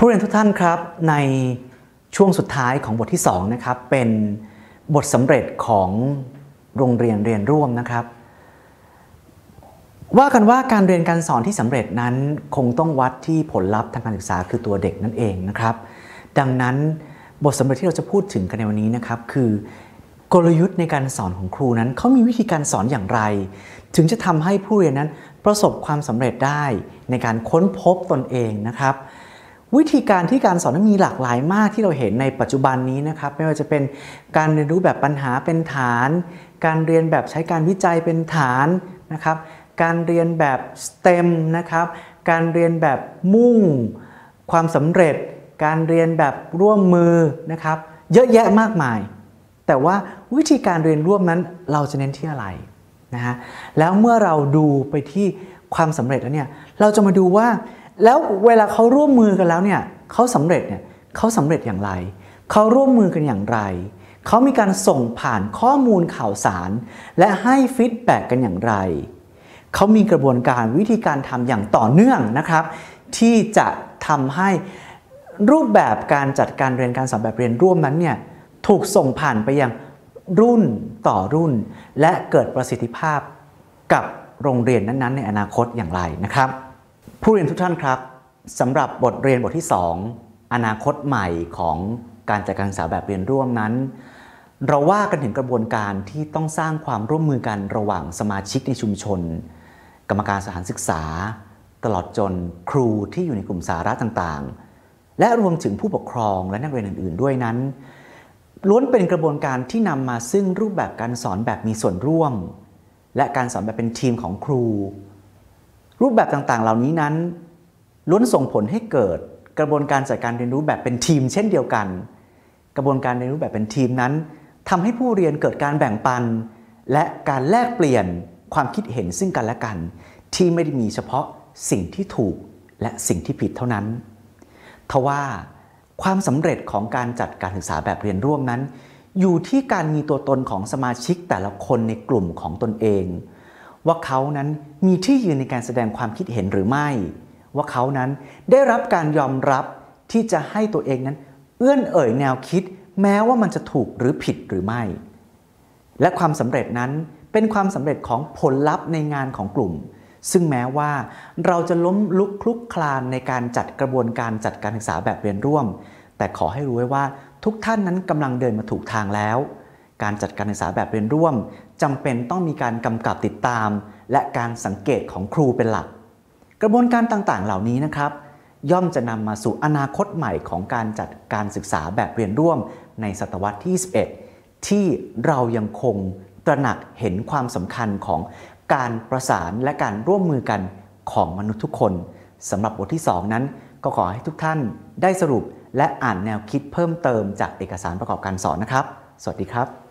ผู้เรียนทุกท่านครับในช่วงสุดท้ายของบทที่2นะครับเป็นบทสำเร็จของโรงเรียนเรียนร่วมนะครับ ว่ากันว่าการเรียนการสอนที่สำเร็จนั้นคงต้องวัดที่ผลลัพธ์ทางการศึกษาคือตัวเด็กนั่นเองนะครับ ดังนั้นบทสำเร็จที่เราจะพูดถึงกันในวันนี้นะครับ คือกลยุทธ์ในการสอนของครูนั้นเขามีวิธีการสอนอย่างไร ถึงจะทำให้ผู้เรียนนั้นประสบความสำเร็จได้ในการค้นพบตนเองนะครับ วิธีการที่การสอนมันมีหลากหลายมากที่เราเห็นในปัจจุบันนี้นะครับไม่ว่าจะเป็นการเรียนรู้แบบปัญหาเป็นฐาน การเรียนแบบใช้การวิจัยเป็นฐานนะครับ การเรียนแบบ STEM นะครับ การเรียนแบบมุ่ง ความสำเร็จ การเรียนแบบร่วมมือนะครับ เยอะแยะมากมาย แต่ว่าวิธีการเรียนร่วมนั้นเราจะเน้นที่อะไรนะฮะแล้วเมื่อเราดูไปที่ความสำเร็จแล้วเนี่ยเราจะมาดูว่า แล้วเวลาเขาร่วมมือกันแล้วเนี่ยเขาสำเร็จเนี่ยเขาสำเร็จอย่างไร เขาร่วมมือกันอย่างไร เขามีการส่งผ่านข้อมูลข่าวสาร และให้ฟีดแบ็กกันอย่างไร เขามีกระบวนการวิธีการทำอย่างต่อเนื่องนะครับ ที่จะทำให้รูปแบบการจัดการเรียนการสอนแบบเรียนร่วมนั้นเนี่ยถูกส่งผ่านไปยังรุ่นต่อรุ่น และเกิดประสิทธิภาพกับโรงเรียนนั้นๆ ในอนาคตอย่างไรนะครับ ผู้เรียนทุกท่านครับสำหรับบทเรียนบทที่ 2 อนาคตใหม่ของการจัดการศึกษาแบบเรียนร่วมนั้น เราว่ากันถึงกระบวนการที่ต้องสร้างความร่วมมือกันระหว่างสมาชิกในชุมชน กรรมการสถานศึกษา ตลอดจนครูที่อยู่ในกลุ่มสาระต่างๆ และรวมถึงผู้ปกครองและนักเรียนอื่น ๆ ด้วยนั้น ล้วนเป็นกระบวนการที่นำมาซึ่งรูปแบบการสอนแบบมีส่วนร่วม และการสอนแบบเป็นทีมของครู รูปแบบต่างๆ เหล่านี้นั้นล้วนส่งผลให้เกิดกระบวนการจัดการเรียนรู้แบบเป็นทีม เช่นเดียวกัน กระบวนการเรียนรู้แบบเป็นทีมนั้นทำให้ผู้เรียนเกิดการแบ่งปัน และการแลกเปลี่ยนความคิดเห็นซึ่งกันและกัน ที่ไม่ได้มีเฉพาะสิ่งที่ถูกและสิ่งที่ผิดเท่านั้นทว่าความสำเร็จของการจัดการศึกษาแบบเรียนร่วมนั้น อยู่ที่การมีตัวตนของสมาชิกแต่ละคนในกลุ่มของตนเอง ว่าเขานั้นมีที่ยืนในการแสดงความคิดเห็นหรือไม่ ว่าเขานั้นได้รับการยอมรับที่จะให้ตัวเองนั้น เอื้อนเอ่ยแนวคิด แม้ว่ามันจะถูกหรือผิดหรือไม่ และความสำเร็จนั้นเป็นความสำเร็จของผลลัพธ์ในงานของกลุ่ม ซึ่งแม้ว่าเราจะล้มลุกคลุกคลานในการจัดกระบวนการจัดการศึกษาแบบเรียนร่วม แต่ขอให้รู้ไว้ว่าทุกท่านนั้นกำลังเดินมาถูกทางแล้ว การจัดการศึกษาแบบเรียนร่วมจำเป็นต้องมีการกำกับติดตาม และการสังเกตของครูเป็นหลัก กระบวนการต่างๆ เหล่านี้นะครับ ย่อมจะนำมาสู่อนาคตใหม่ของการจัดการศึกษาแบบเรียนร่วม ในศตวรรษที่ 21 ที่เรายังคงตระหนักเห็นความสำคัญของการประสานและการร่วมมือกันของมนุษย์ทุกคนสำหรับบทที่ 2 นั้น ก็ขอให้ทุกท่านได้สรุปและอ่านแนวคิดเพิ่มเติมจากเอกสารประกอบการสอนนะครับ สวัสดีครับ